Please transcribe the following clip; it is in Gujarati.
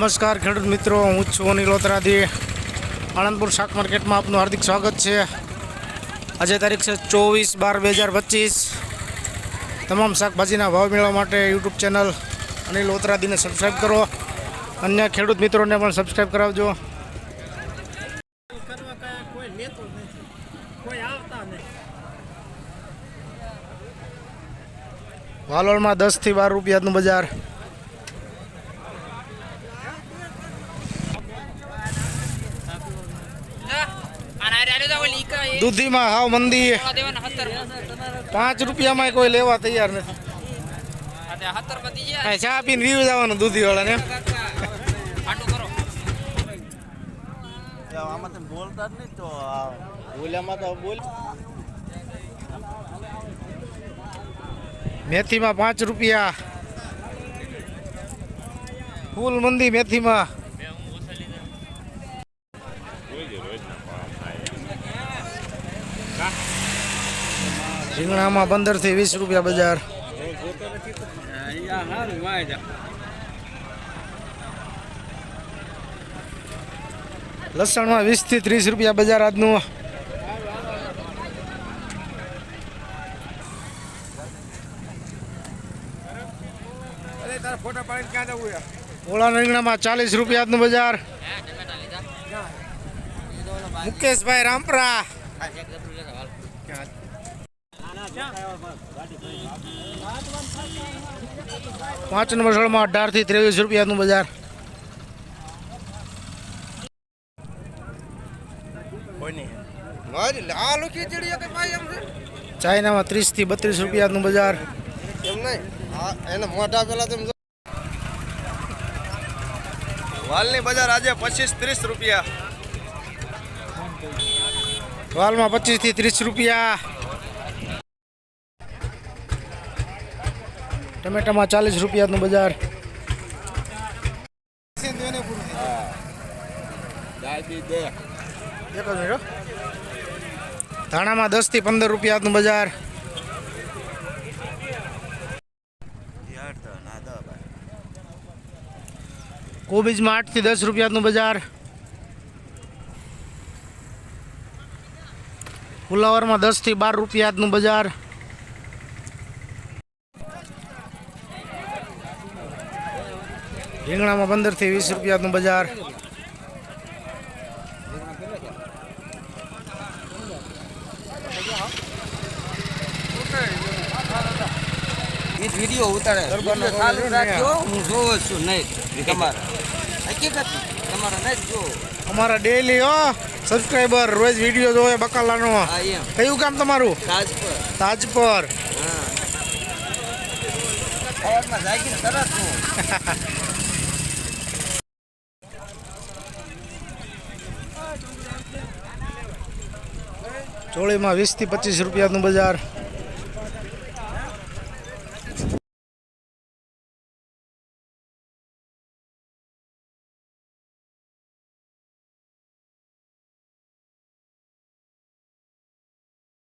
નમસ્કાર ખેડૂત મિત્રો, હું છું અનિલ લોતરાથી આણંદપુર શાક માર્કેટમાં આપનું હાર્દિક સ્વાગત છે. આજે તારીખ છે ચોવીસ બાર બે હજાર પચીસ. તમામ શાકભાજીના ભાવ મેળવવા માટે યુટ્યુબ ચેનલ અનિલ લોતરાદીને સબસ્ક્રાઈબ કરો. અન્ય ખેડૂત મિત્રોને પણ સબસ્ક્રાઈબ કરાવજો. વાલોળમાં દસથી બાર રૂપિયાનું બજાર. દૂધીમાં હાવ મંદી પાંચ રૂપિયામાં કોઈ લેવા તૈયાર નથી. ચા પીને વીવી જવાનું દૂધી વાળાને બોલતા જ નહીં તો બોલ્યામાં તો બોલ મેથીમાં પાંચ રૂપિયા. ફૂલ મંદી મેથીમાં. રીંગણામાં પંદરથી વીસ રૂપિયા બજાર. લસણમાં વીસથી ત્રીસ રૂપિયા બજાર આજનું. ઓળા રીંગણામાં ચાલીસ રૂપિયા આજનું બજાર. મુકેશભાઈ રામપરા. પાંચ નંબર સ્થળમાં અઢારથી ત્રેવીસ રૂપિયાનું બજાર. આલુ ખીચડી કે ભાઈ એમ છે. ચાઇનામાં ત્રીસથી બત્રીસ રૂપિયાનું બજાર. એમ નહીં. આ એને મોઢા પેલા વાલની બજાર આજે પચીસ ત્રીસ રૂપિયા. વાલમાં પચીસથી ત્રીસ રૂપિયા. ટમેટામાં ચાલીસ રૂપિયાનું બજાર. ધાણામાં દસથી પંદર રૂપિયાનું બજાર. કોબીજમાં આઠથી દસ રૂપિયાનું બજાર. ફુલાવરમાં દસથી બાર રૂપિયાનું બજાર. રીંગણામાં પંદરથી વીસ રૂપિયાનું બજાર. વીડિયો ઉતારે. ચાલુ હું જોઉં છું નહીં. તમારા. હકીકત તમારા નહીં જો અમારા ડેલી હો. સબસ્ક્રાઈબર રોજ વીડિયો જોવે બકાલાનો. કયું કામ તમારું? તાજપર. ચોળીમાં વીસથી પચીસ રૂપિયાનું બજાર.